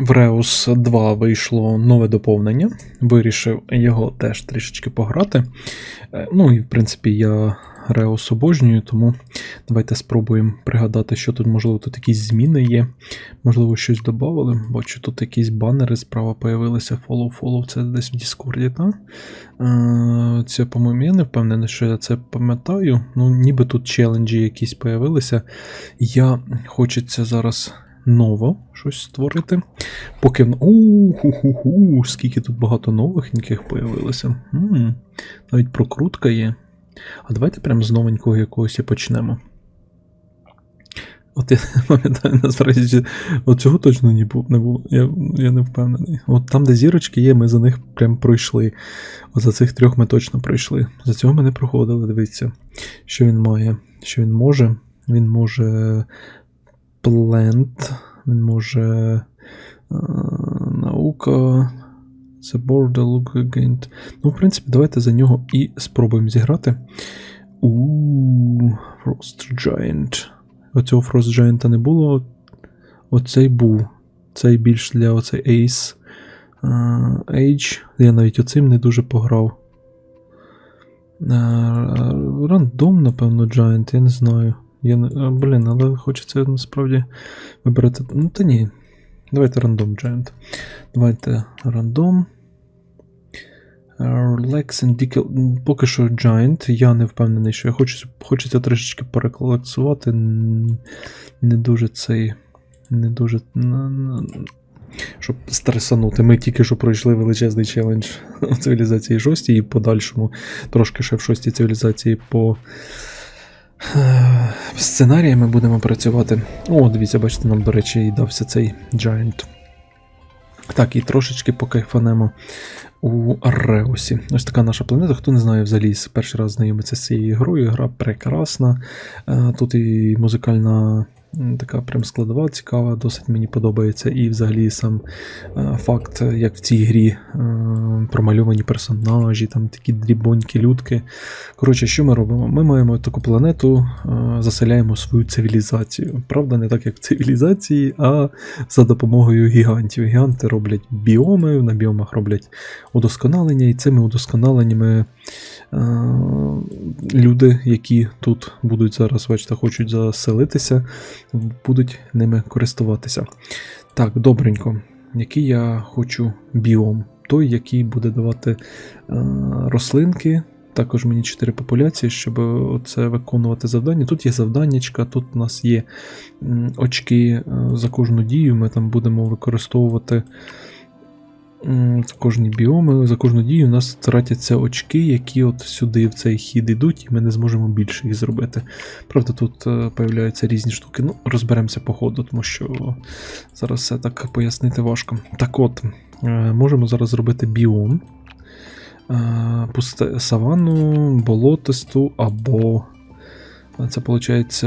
В Reus 2 вийшло нове доповнення. Вирішив його теж трішечки пограти. Е, Ну і в принципі я Reus обожнюю, тому давайте спробуємо пригадати, що тут, можливо, тут якісь зміни є. Можливо, щось додавали. Бачу, тут якісь банери справа появилися. Follow, follow, це десь в Discord, так? Е, Це, по-моєму, я не впевнений, що я це пам'ятаю. Ну, ніби тут челенджі якісь появилися. Я хочеться зараз ново щось створити. Поки. У-ху-ху-ху, скільки тут багато новеньких появилося. М, Навіть прокрутка є. А давайте прямо з новенького якогось і почнемо. От я пам'ятаю, насправді, от цього точно. Не було. Я, я не впевнений. От там, де зірочки є, ми за них прям пройшли. От за цих трьох ми точно пройшли. За цього ми не проходили, дивіться, що він має, що він може. Він може Plant, він може е, наука. The border look again. Ну, в принципі, давайте за нього і спробуємо зіграти. У Frost Giant. Оцього Frost Giant не було. Оцей був. Цей більш для оцей Ace е, Age. Я навіть оцим не дуже пограв. Е, Рандом, напевно, Giant, я не знаю. Я не, блін, але хочеться насправді вибрати. Ну, та ні. Давайте рандом Giant. Давайте рандом. Lex and Decal. Поки що Giant. Я не впевнений, що я хочу, хочеться трішечки переколексувати. Не дуже цей. Не дуже. Щоб стресанути. Ми тільки що пройшли величезний челендж у цивілізації 6 і подальшому трошки ще в 6 цивілізації по сценаріями будемо працювати. О, дивіться, бачите, нам, до речі, і дався цей Giant. Так, і трошечки покайфанемо у Реусі. Ось така наша планета. Хто не знає, взагалі перший раз знайомиться з цією грою. Гра прекрасна. Е, Тут і музикальна така прям складова, цікава, досить мені подобається. І взагалі сам е, факт, як в цій грі е, промальовані персонажі, там такі дрібонькі людки. Коротше, що ми робимо? Ми маємо таку планету, е, заселяємо свою цивілізацію. Правда, не так, як в цивілізації, а за допомогою гігантів. Гіганти роблять біоми, на біомах роблять удосконалення, і цими удосконаленнями люди, які тут будуть зараз, бачите, хочуть заселитися, будуть ними користуватися. Так, добренько. Який я хочу біом? Той, який буде давати е, рослинки. Також мені 4 популяції, щоб це виконувати завдання. Тут є завданнячка, тут у нас є очки е, за кожну дію. Ми там будемо використовувати м, кожні біоми. За кожну дію у нас тратяться очки, які от сюди в цей хід йдуть, і ми не зможемо більше їх зробити. Правда, тут е, появляються різні штуки. Ну, розберемося по ходу, тому що зараз все так пояснити важко. Так от, е, можемо зараз зробити біом. Е, пусте саванну, болотисту або. е, Це виходить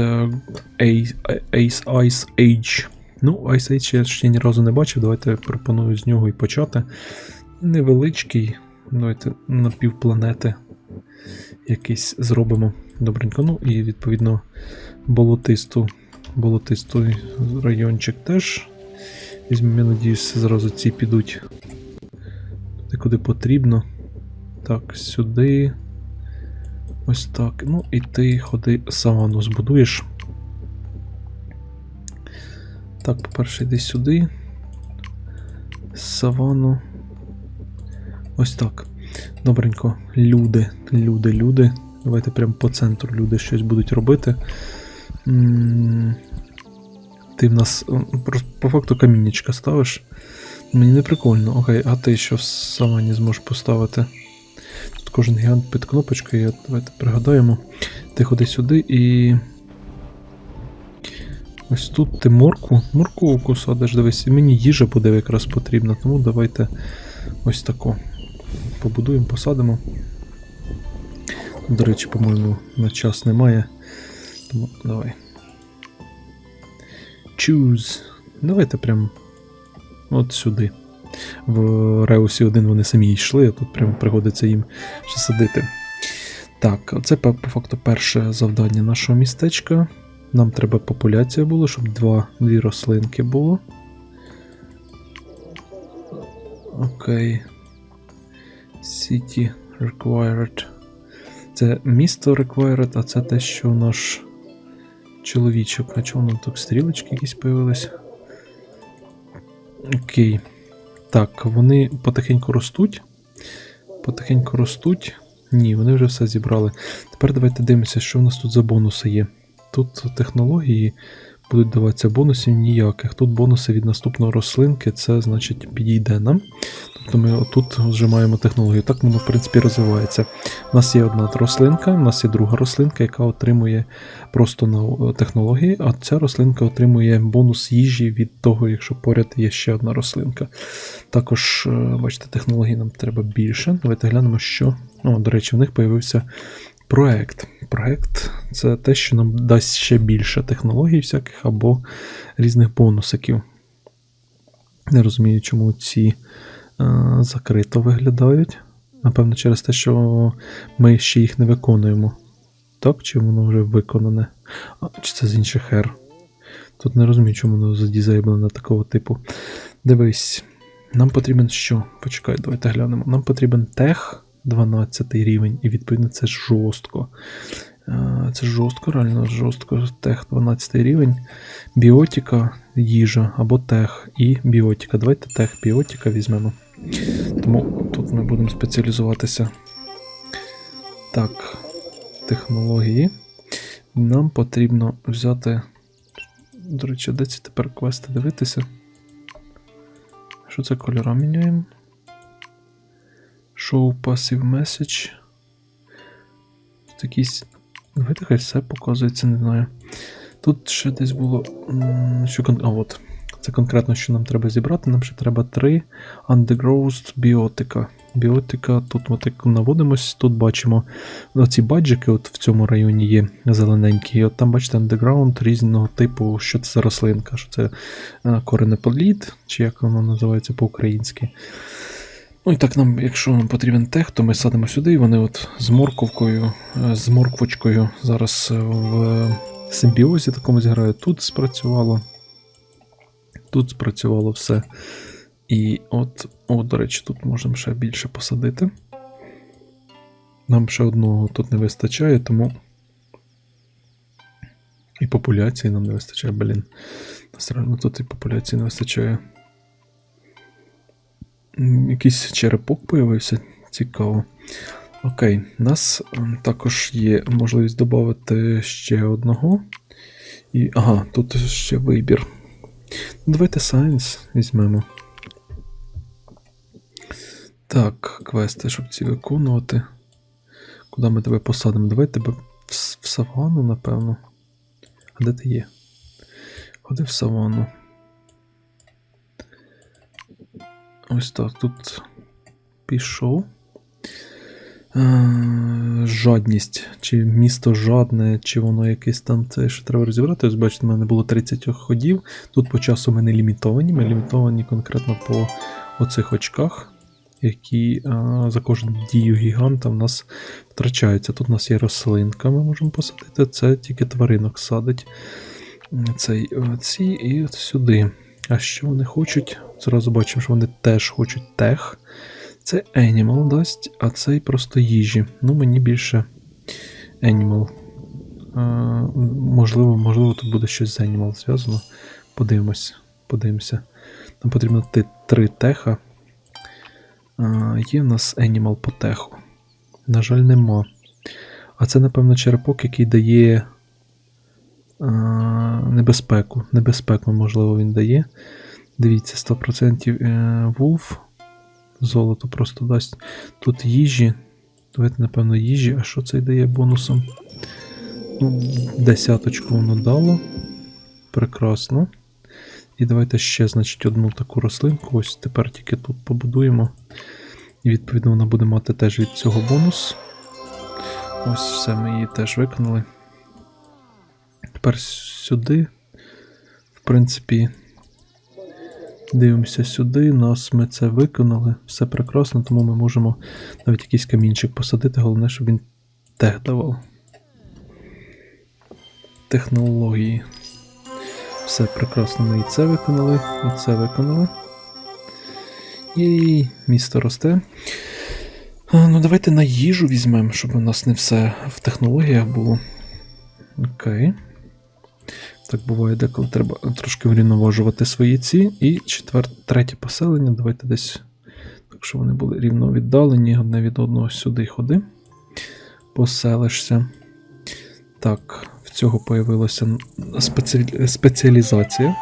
Ace Ice Age. Ну, Ice Age я ще ні разу не бачив. Давайте пропоную з нього і почати. Невеличкий. Давайте на півпланети якийсь зробимо добренько. Ну і відповідно болотисту. Болотистий райончик теж. Візьмемо, я надіюсь, зразу ці підуть туди, куди потрібно. Так, сюди. Ось так. Ну і ти ходи савану збудуєш. Так, по-перше, йди сюди. Савану. Ось так. Добренько. Люди, люди, люди. Давайте прямо по центру люди щось будуть робити. Ти в нас по факту каміннячка ставиш. Мені не прикольно. Окей, а ти що в савані зможеш поставити? Тут кожен гігант під кнопочкою, давайте пригадаємо. Ти ходи сюди і. Ось тут ти морку. Морку садиш, дивись, і мені їжа буде якраз потрібна, тому давайте ось тако. Побудуємо, посадимо. До речі, по-моєму, на час немає. Тому давай. Choose. Давайте прям от сюди. В Реусі 1 вони самі йшли, а тут прямо приходиться їм ще садити. Так, це по факту перше завдання нашого містечка. Нам треба популяція було, щоб два, дві рослинки було. Окей. City required. Це місто required, а це те, що наш чоловічок. А чого нам тут стрілочки якісь появились? Окей. Так, вони потихеньку ростуть. Потихеньку ростуть. Ні, вони вже все зібрали. Тепер давайте дивимося, що у нас тут за бонуси є. Тут технології будуть даватися бонусів ніяких. Тут бонуси від наступної рослинки, це значить підійде нам. Тобто ми отут вже маємо технологію. Так воно, в принципі, розвивається. У нас є одна рослинка, у нас є друга рослинка, яка отримує просто на технології, а ця рослинка отримує бонус їжі від того, якщо поряд є ще одна рослинка. Також, е, бачите, технологій нам треба більше. Давайте глянемо, що. О, до речі, в них появився проект. Проект це те, що нам дасть ще більше технологій всяких або різних бонусиків. Не розумію, чому ці е, закрито виглядають. Напевно, через те, що ми ще їх не виконуємо. Так, чи воно вже виконане? А, чи це з інших ер? Тут не розумію, чому воно задізейблене такого типу. Дивись, нам потрібен що? Почекай, давайте глянемо. Нам потрібен тех 12 рівень, і відповідно це жорстко. Е, Це жорстко, реально жорстко. Тех 12 рівень. Біотика, їжа або тех і біотика. Давайте тех біотика візьмемо. Тому тут ми будемо спеціалізуватися. Так, технології. Нам потрібно взяти. До речі, де ці тепер квести дивитися? Що це кольора міняємо? Show Passive Message. Тут якісь. Давайте хай все показується, не знаю. Тут ще десь було. Що кон... А от. Це конкретно, що нам треба зібрати. Нам ще треба 3 Undergrowth біотика. Біотика, тут от як наводимось, тут бачимо оці баджики от в цьому районі є зелененькі. І от там, бачите, андеграунд різного типу, що це за рослинка, що це е, коренеплід, чи як воно називається по-українськи. Ну і так нам, якщо нам потрібен тех, то ми садимо сюди, і вони от з морковкою, е, з морквочкою зараз е, в симбіозі такому зіграють. Тут спрацювало. Тут спрацювало все. І от, о, до речі, тут можемо ще більше посадити. Нам ще одного тут не вистачає, тому. І популяції нам не вистачає, блін. Нас реально тут і популяції не вистачає. Якийсь черепок появився. Цікаво. Окей, у нас ем, також є можливість додати ще одного. І. Ага, тут ще вибір. Давайте Science візьмемо. Так, квести, щоб ці виконувати. Куди ми тебе посадимо? Давай тебе в, в савану, напевно. А де ти є? Ходи в савану. Ось так, тут пішов. Е, Жадність. Чи місто жадне, чи воно якесь там це що треба розібрати. Ось бачите, в мене було 30 ходів. Тут по часу ми не лімітовані. Ми лімітовані конкретно по оцих очках, які е, за кожну дію гіганта в нас втрачаються. Тут у нас є рослинка, ми можемо посадити. Це тільки тваринок садить. Цей, е, ці і от сюди. А що вони хочуть? Зразу бачимо, що вони теж хочуть тех. Це Animal дасть, а цей просто їжі. Ну, мені більше Animal. Е, можливо, можливо, тут буде щось з Animal зв'язано. Подивимось. Подивимося. Нам потрібно три теха. Е, є в нас Animal по теху. На жаль, нема. А це, напевно, черепок, який дає небезпеку. Небезпеку, можливо, він дає. Дивіться, 100% е, Wolf. Золото просто дасть. Тут їжі. Давайте, напевно, їжі. А що це дає бонусом? Ну, десяточку воно дало. Прекрасно. І давайте ще, значить, одну таку рослинку. Ось тепер тільки тут побудуємо. І відповідно вона буде мати теж від цього бонус. Ось все, ми її теж виконали. Тепер сюди. В принципі, дивимося сюди. Нас ми це виконали. Все прекрасно, тому ми можемо навіть якийсь камінчик посадити. Головне, щоб він тех давав. Технології. Все прекрасно. Ми і це виконали, і це виконали. Єй, місто росте. Ну, давайте на їжу візьмемо, щоб у нас не все в технологіях було. Окей. Так буває, деколи треба трошки врівноважувати свої ці. І четвер... третє поселення. Давайте десь. Так що вони були рівно віддалені одне від одного сюди ходи. Поселишся. Так, в цього появилася спеці... спеціалізація.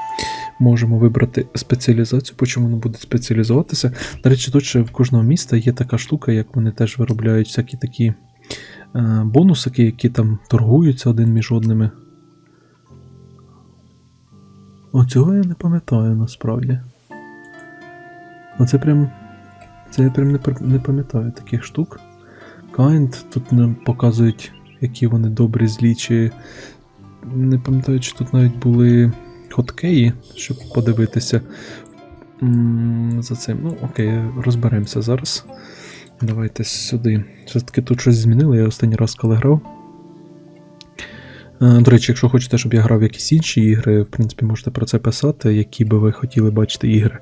Можемо вибрати спеціалізацію, по чому воно буде спеціалізуватися. До речі, тут ще в кожного міста є така штука, як вони теж виробляють всякі такі е, бонусики, які там торгуються один між одними. О, цього я не пам'ятаю насправді. Оце прям. Це я прям не, не пам'ятаю таких штук. Kind, тут нам показують, які вони добрі, злі, чи. Не пам'ятаю, чи тут навіть були хоткеї, щоб подивитися за цим. Ну, окей, розберемося зараз. Давайте сюди. Все-таки тут щось змінили, я останній раз коли грав. Е, До речі, якщо хочете, щоб я грав якісь інші ігри, в принципі, можете про це писати, які би ви хотіли бачити ігри.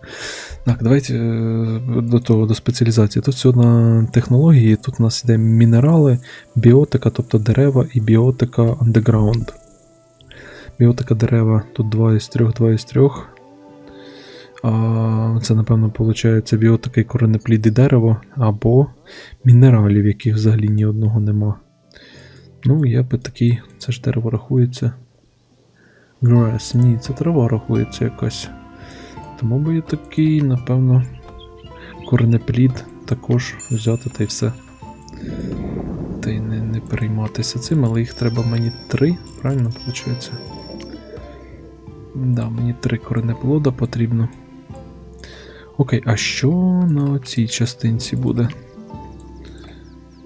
Так, давайте е, до того, до спеціалізації. Тут все на технології, тут у нас йде мінерали, біотика, тобто дерева, і біотика underground. Біотика дерева, тут 2 із 3, 2 із 3. А, це, напевно, виходить біотика і коренепліди дерева або мінералів, яких взагалі ні одного нема. Ну, я би такий, це ж дерево рахується. Grass, ні, це трава рахується якась. Тому би я такий, напевно, коренеплід також взяти та й все. Та й не, не перейматися цим, але їх треба мені три, правильно виходить? Да, мені три коренеплода потрібно. Окей, а що на цій частинці буде?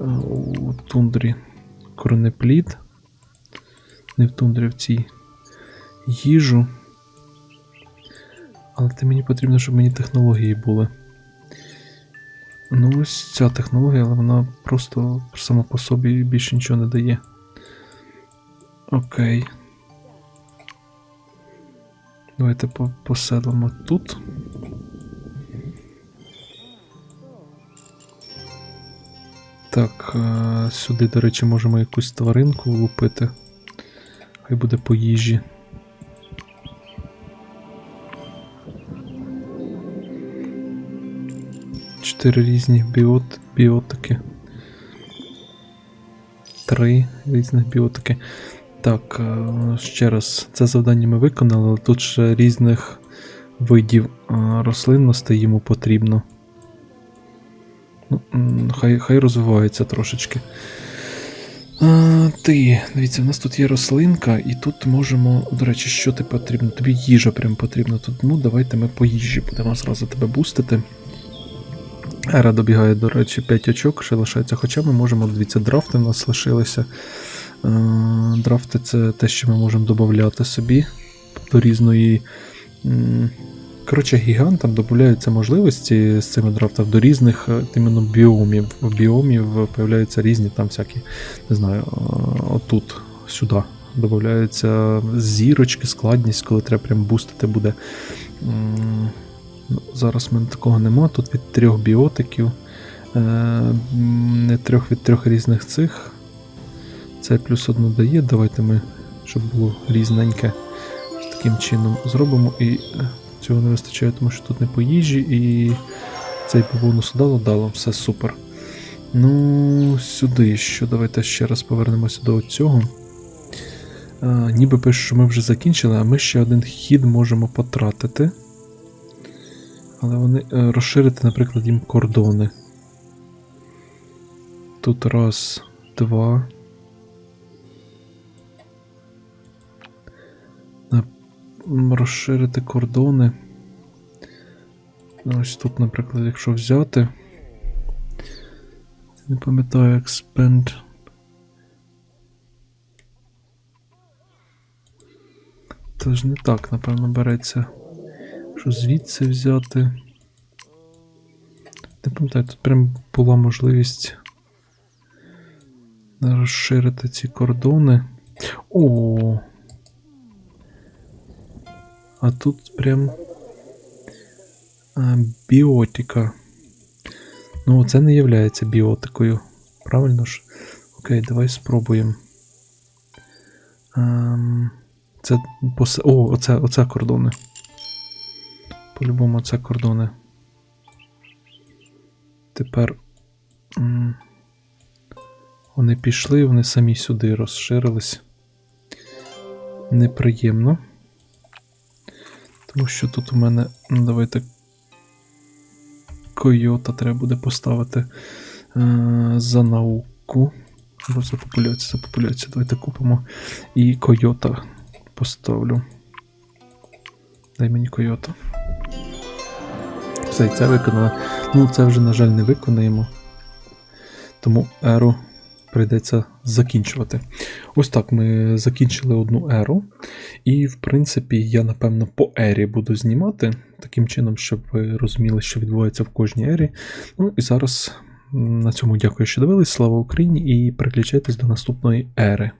Е, У тундрі коренеплід. Не в тундрі, в цій їжу. Але ти мені потрібно, щоб мені технології були. Ну, ось ця технологія, але вона просто сама по собі більше нічого не дає. Окей. Давайте по- тут. Так, е, сюди, до речі, можемо якусь тваринку лупити. Хай буде по їжі. Чотири різні біот, біотики. Три різних біотики. Так, е, ще раз, це завдання ми виконали, але тут ще різних видів е, рослинностей йому потрібно. Хай, хай розвивається трошечки. А, ти, дивіться, у нас тут є рослинка, і тут можемо. До речі, що ти потрібно? Тобі їжа прям потрібна тут. Ну, давайте ми по їжі будемо зразу тебе бустити. Ера добігає, до речі, 5 очок, ще лишається. Хоча ми можемо, дивіться, драфти в нас лишилися. Драфти це те, що ми можемо додати собі до різної. Коротше, гігантам додаються можливості з цими драфтами до різних е, іменно біомів. В біомів появляються різні там всякі, не знаю, е, отут, сюди. Додаються зірочки, складність, коли треба прям бустити буде. Ну, Зараз в мене такого нема. Тут від трьох біотиків. Е, Не трьох від трьох різних цих. Це плюс одну дає. Давайте ми, щоб було різненьке, таким чином зробимо. І цього не вистачає, тому що тут не по їжі, і цей по бонусу дало, дало, все супер. Ну, сюди що, давайте ще раз повернемося до цього. А, ніби пише, що ми вже закінчили, а ми ще один хід можемо потратити. Але вони е, розширити, наприклад, їм кордони. Тут раз, два. Розширити кордони. Ось тут, наприклад, якщо взяти. Не пам'ятаю, expand. Це ж не так, напевно, береться. Що звідси взяти. Не пам'ятаю, тут прям була можливість розширити ці кордони. О! А тут прям. А, біотика. Ну, це не є біотикою. Правильно ж? Окей, давай спробуємо. Ем, це пос... О, оце, оце кордони. По-любому, це кордони. Тепер. м, Вони пішли, вони самі сюди розширились. Неприємно. Тому що тут у мене. Ну, давайте. Койота треба буде поставити е, за науку. Або за популяцію, за популяцію. Давайте купимо. І койота поставлю. Дай мені койота. Все, і це виконано. Ну, це вже, на жаль, не виконаємо. Тому еру прийдеться закінчувати. Ось так ми закінчили одну еру. І, в принципі, я, напевно, по ері буду знімати. Таким чином, щоб ви розуміли, що відбувається в кожній ері. Ну і зараз на цьому дякую, що дивились. Слава Україні! І переключайтесь до наступної ери.